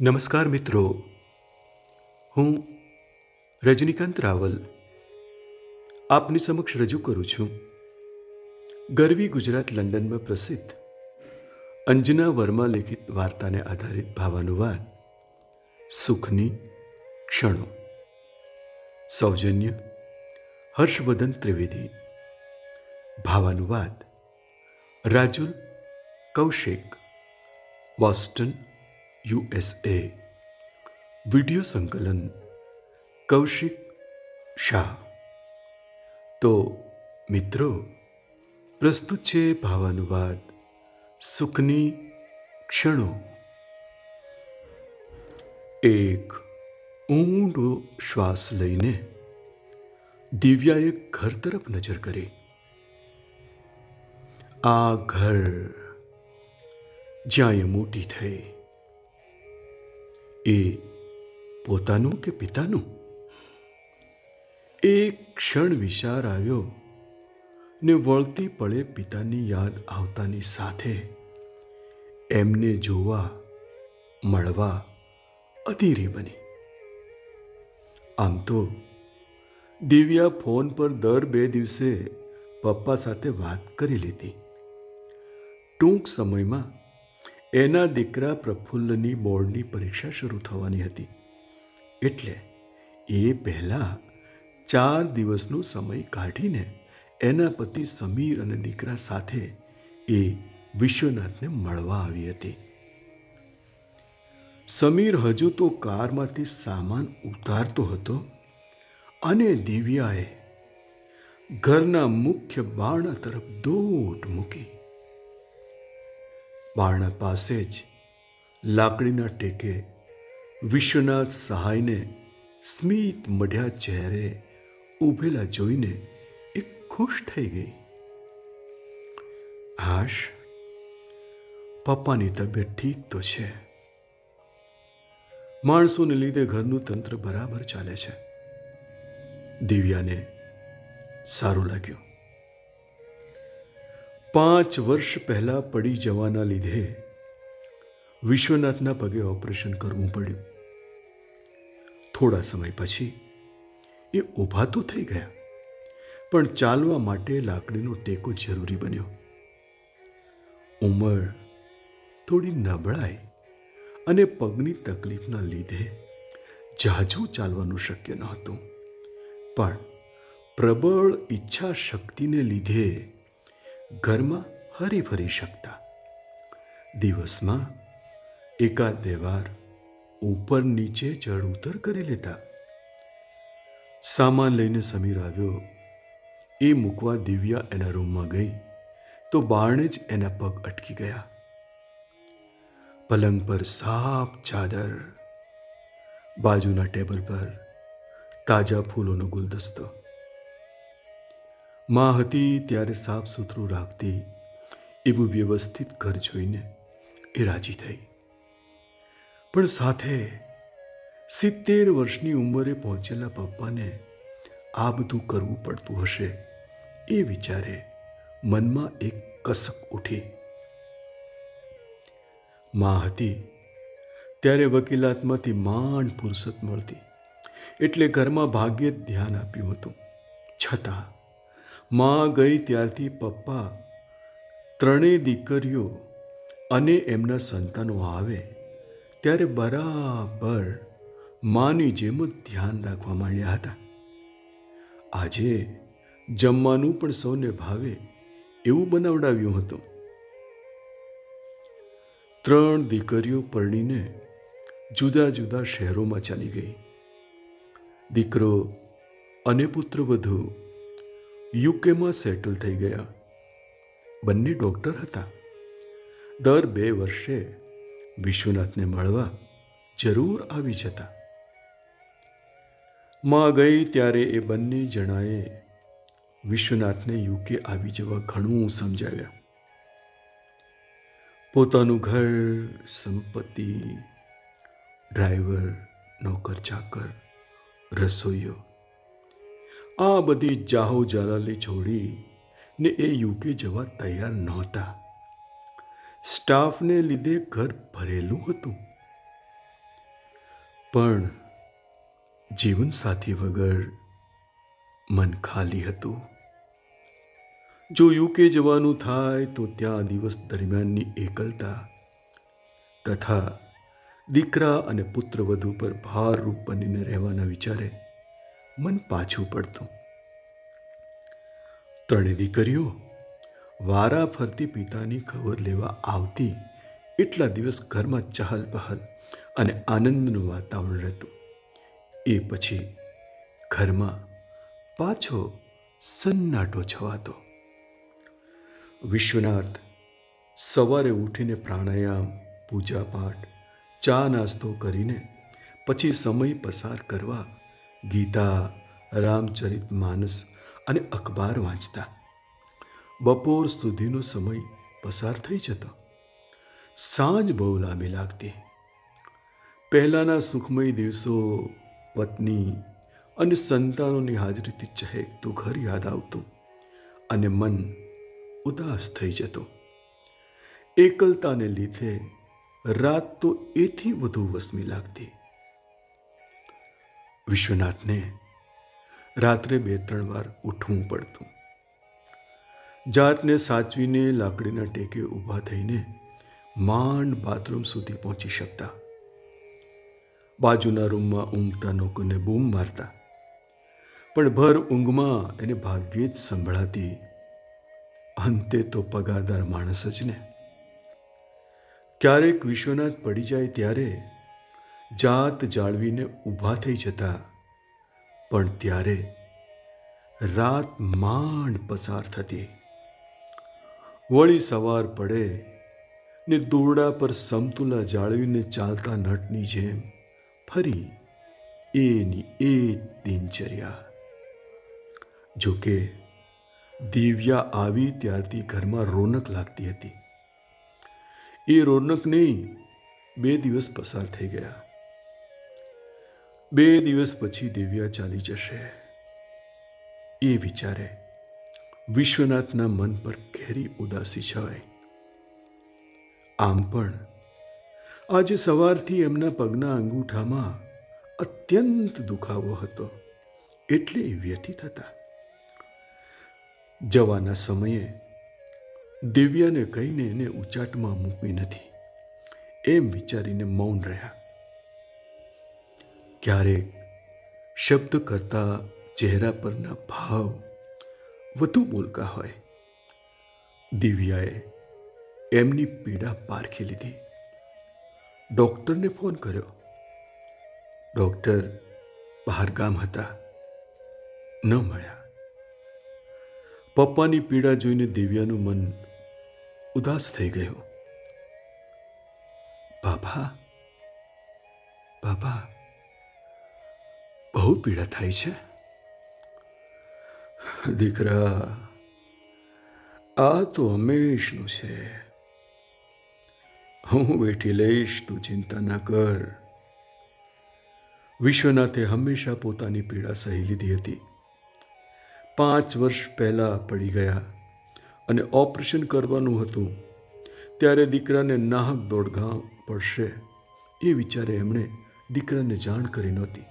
નમસ્કાર મિત્રો. હું રજનીકાંત રાવલ આપની સમક્ષ રજૂ કરું છું. ગરવી ગુજરાત લંડનમાં પ્રસિદ્ધ અંજના વર્મા લેખિત વાર્તાને આધારિત ભાવાનુવાદ. સુખની ક્ષણો. સૌજન્ય હર્ષવર્ધન ત્રિવેદી. ભાવાનુવાદ. Rajul Kaushik. Boston USA video સંકલન, કૌશિક શાહ. તો મિત્રો, પ્રસ્તુત છે ભાવાનુવાદ, સુખની ક્ષણો. એક ઊંડો શ્વાસ લઈને દિવ્યાએ ઘર તરફ નજર કરી. આ ઘર જ્યાં એ મોટી થઈ એ પોતાનું કે પિતાનું? એક ક્ષણ વિચાર આવ્યો ને વળતી પળે પિતાની યાદ આવતાની સાથે એમને જોવા, મળવા અધીરી બની. આમ તો દિવ્યા ફોન પર દર બે દિવસે પપ્પા સાથે વાત કરી લીધી. ટૂંક સમયમાં એના દીકરા પ્રફુલ્લની બોર્ડની પરીક્ષા શરૂ થવાની હતી. એટલે એ પહેલાં ચાર દિવસનો સમય કાઢીને એના પતિ સમીર અને દીકરા સાથે એ વિશ્વનાથને મળવા આવી હતી. સમીર હજુ તો કારમાંથી સામાન ઉતારતો હતો અને દિવ્યાએ ઘરના મુખ્ય બારણા તરફ દોટ મૂકી બારણા પાસે જ લાકડીના ટેકે વિશ્વનાથ સહાયને સ્મિત મઢ્યા ચહેરે ઊભેલા જોઈને એ ખુશ થઈ ગઈ. હાશ, પપ્પાની તબિયત ઠીક તો છે. માણસોને લીધે ઘરનું તંત્ર બરાબર ચાલે છે. દિવ્યાને સારું લાગ્યું. પાંચ વર્ષ પહેલાં પડી જવાના લીધે વિશ્વનાથના પગે ઓપરેશન કરવું પડ્યું. થોડા સમય પછી એ ઊભા તો થઈ ગયા, પણ ચાલવા માટે લાકડીનો ટેકો જરૂરી બન્યો. ઉંમર થોડી નબળાઈ અને પગની તકલીફના લીધે જાજુ ચાલવાનું શક્ય નહોતું પણ પ્રબળ ઈચ્છા શક્તિને લીધે ઘરમાં હરી ફરી શકતા. દિવસમાં એકાદ દેવાર ઉપર નીચે ચઢ ઉતર કરી લેતા. સામાન લઈને સમીર આવ્યો. એ મૂકવા દિવ્યા એના રૂમમાં ગઈ તો બારણે જ એના પગ અટકી ગયા. પલંગ પર સાફ ચાદર, બાજુના ટેબલ પર તાજા ફૂલોનો ગુલદસ્તો. માં હતી ત્યારે સાફ સુથરું રાખતી એવું વ્યવસ્થિત ઘર જોઈને એ રાજી થઈ. પણ સાથે સિત્તેર વર્ષની ઉંમરે પહોંચેલા પપ્પાને આ બધું કરવું પડતું હશે એ વિચારે મનમાં એક કસક ઉઠી. માં હતી ત્યારે વકીલાતમાંથી માંડ ફુરસત મળતી. એટલે ઘરમાં ભાગ્યે જ ધ્યાન આપ્યું હતું. છતાં માં ગઈ ત્યારથી પપ્પા, ત્રણેય દીકરીઓ અને એમના સંતાનો આવે, ત્યારે બરાબર માની જેમ જ ધ્યાન રાખવા માંડ્યા હતા. આજે જમવાનું પણ સૌને ભાવે એવું બનાવડાવ્યું હતું. ત્રણ દીકરીઓ પરણીને જુદા જુદા શહેરોમાં ચાલી ગઈ. દીકરો અને પુત્રવધુ યુકેમાં સેટલ થઈ ગયા. બંને ડૉક્ટર હતા. દર બે વર્ષે વિશ્વનાથને મળવા જરૂર આવી જતા. માં ગઈ ત્યારે એ બંને જણાએ વિશ્વનાથને યુકે આવી જવા ઘણું સમજાવ્યા. પોતાનું ઘર, સંપત્તિ, ડ્રાઈવર નોકર ચાકર રસોઈયો આ બધી જાહો જાલાલી છોડી ને એ યુકે જવા તૈયાર નહોતા. સ્ટાફને લીધે ઘર ભરેલું હતું. પણ જીવનસાથી વગર મન ખાલી હતું. જો યુકે જવાનું થાય તો ત્યાં દિવસ દરમિયાનની એકલતા તથા દીકરા અને પુત્રવધુ પર ભારરૂપ બનીને રહેવાના વિચારે મન પાછું પડતું. ત્રણે દીકરીઓ વારા ફરતી પિતાની ખબર લેવા આવતી એટલા દિવસ ઘરમાં ચહલ પહલ અને આનંદનું વાતાવરણ રહેતું. એ પછી ઘરમાં પાછો સન્નાટો છવાતો. વિશ્વનાથ સવારે ઉઠીને પ્રાણાયામ, પૂજાપાઠ, ચા નાસ્તો કરીને પછી સમય પસાર કરવા ગીતા, રામચરિત માનસ અને અખબાર વાંચતા. બપોર સુધીનો સમય પસાર થઈ જતો. સાંજ બહુ લાંબી લાગતી. પહેલાંના સુખમય દિવસો, પત્ની અને સંતાનોની હાજરીથી ચહેકતું ઘર યાદ આવતું અને મન ઉદાસ થઈ જતું. એકલતાને લીધે રાત તો એથી વધુ વસમી લાગતી. વિશ્વનાથને રાત્રે બે ત્રણ વાર ઉઠવું પડતું. જાતને સાચવીને લાકડીના ટેકે ઊભા થઈને માંડ બાથરૂમ સુધી પહોંચી શકતા. બાજુના રૂમમાં ઊંઘતા નોકરને બૂમ મારતા. પણ ભર ઊંઘમાં એને ભાગ્યે જ સંભળાતી અંતે તો પગારદાર માણસ જ ને. ક્યારેક વિશ્વનાથ પડી જાય ત્યારે જાત જાળવીને ઊભા થઈ જતા. પણ ત્યારે રાત માંડ પસાર થતી. વળી સવાર પડે ને દોરડા પર સમતુલા જાળવીને ચાલતા નટની જેમ ફરી એની એ દિનચર્યા. જોકે દિવ્યા આવી ત્યારથી ઘરમાં રોનક લાગતી હતી. એ રોનક નહીં, બે દિવસ પસાર થઈ ગયા. બે દિવસ પછી દિવ્યા ચાલી જશે. એ વિચારે વિશ્વનાથના મન પર ઘેરી ઉદાસી છવાય. આમ પણ આજે સવારથી એમના પગના અંગૂઠામાં અત્યંત દુખાવો હતો. એટલે વ્યથિત હતા. જવાના સમયે દિવ્યાને કહીને એને ઉચાટમાં મૂકવી નથી. એમ વિચારીને મૌન રહ્યા. ક્યારેક શબ્દ કરતા ચહેરા પરના ભાવ વધુ બોલકા હોય. દિવ્યાએ એમની પીડા પારખી લીધી. ડૉક્ટરને ફોન કર્યો. ડૉક્ટર બહારગામ હતા. ન મળ્યા. પપ્પાની પીડા જોઈને દિવ્યાનું મન ઉદાસ થઈ ગયું. બાબા બાબા બહુ પીડા થાય છે. દીકરા, આ તો હંમેશનું છે. હું બેઠી લઈશ, તું ચિંતા ના કર. વિશ્વનાથે હંમેશા પોતાની પીડા સહી લીધી હતી. પાંચ વર્ષ પહેલાં પડી ગયા અને ઓપરેશન કરવાનું હતું, ત્યારે દીકરાને નાહક દોડઘા પડશે એ વિચારે એમણે દીકરાને જાણ કરી નહોતી.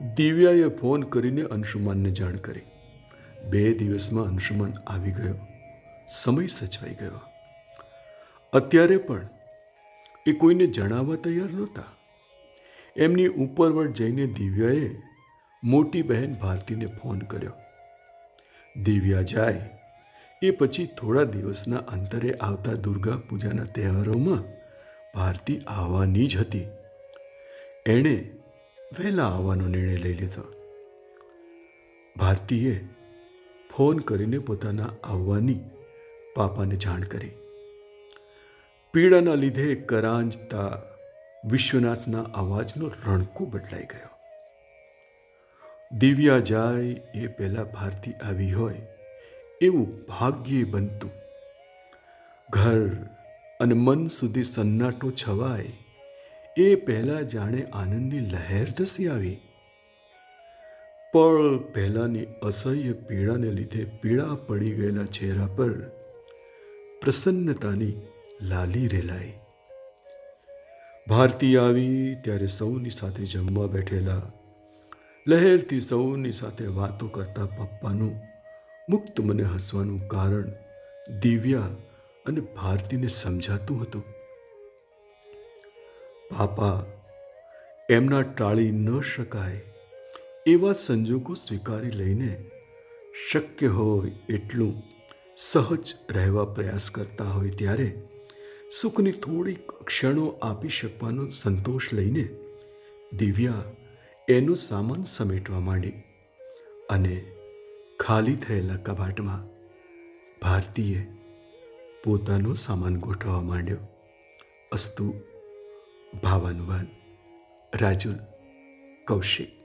દિવ્યાએ ફોન કરીને અંશુમાનને જાણ કરી. બે દિવસમાં અંશુમાન આવી ગયો. સમય સચવાઈ ગયો. અત્યારે પણ એ કોઈને જણાવવા તૈયાર નહોતા. એમની ઉપરવટ જઈને દિવ્યાએ મોટી બહેન ભારતીને ફોન કર્યો. દિવ્યા જાય એ પછી થોડા દિવસના અંતરે આવતા દુર્ગા પૂજાના તહેવારોમાં ભારતી આવવાની જ હતી. એણે વહેલા આવવાનો નિર્ણય લઈ લીધો. ભારતીએ ફોન કરીને પોતાના આવવાની પાપાને જાણ કરી. પીડાના લીધે કરાંજતા વિશ્વનાથના અવાજનો રણકો બદલાઈ ગયો. દિવ્યા જાય એ પહેલાં ભારતી આવી હોય એવું ભાગ્યે બનતું. ઘર અને મન સુધી સન્નાટો છવાય એ પહેલાં જાણે આનંદની લહેર ધસી આવી. પળ પહેલાંની અસહ્ય પીડાને લીધે પીડા પડી ગયેલા ચહેરા પર પ્રસન્નતાની લાલી રેલાઈ. ભારતી આવી ત્યારે સૌની સાથે જમવા બેઠેલા, લહેરથી સૌની સાથે વાતો કરતા પપ્પાનું મુક્ત મને હસવાનું કારણ દિવ્યા અને ભારતીને સમજાતું હતું. પાપા એમના ટાળી ન શકાય એવા સંજોગો સ્વીકારી લઈને શક્ય હોય એટલું સહજ રહેવા પ્રયાસ કરતા હોય ત્યારે સુખની થોડીક ક્ષણો આપી શકવાનો સંતોષ લઈને દિવ્યા એનો સામાન સમેટવા માંડી અને ખાલી થયેલા કબાટમાં ભારતીએ પોતાનો સામાન ગોઠવવા માંડ્યો. અસ્તુ ભાવાનુવાદ રાજુલ કૌશિક.